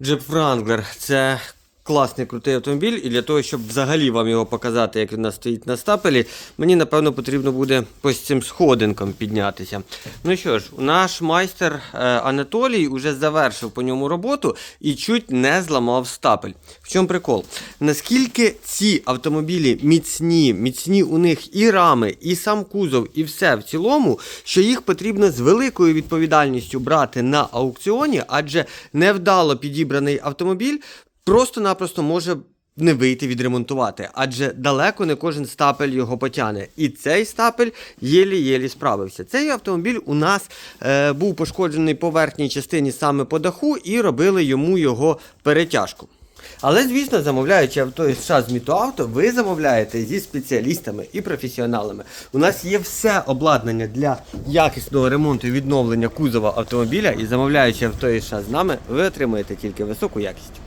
Jeep Wrangler це класний крутий автомобіль, і для того, щоб взагалі вам його показати, як він стоїть на стапелі, мені напевно потрібно буде по цим сходинкам піднятися. Ну що ж, наш майстер е, Анатолій уже завершив по ньому роботу і чуть не зламав стапель. В чому прикол? Наскільки ці автомобілі міцні, міцні у них і рами, і сам кузов, і все в цілому, що їх потрібно з великою відповідальністю брати на аукціоні, адже невдало підібраний автомобіль просто-напросто може. Не вийти відремонтувати, адже далеко не кожен стапель його потягне. І цей стапель єлі-єлі справився. Цей автомобіль у нас е, був пошкоджений по верхній частині саме по даху, і робили йому його перетяжку. Але, звісно, замовляючи авто із США з Мітоавто, ви замовляєте зі спеціалістами і професіоналами. У нас є все обладнання для якісного ремонту і відновлення кузова автомобіля, і замовляючи авто із США з нами, ви отримаєте тільки високу якість.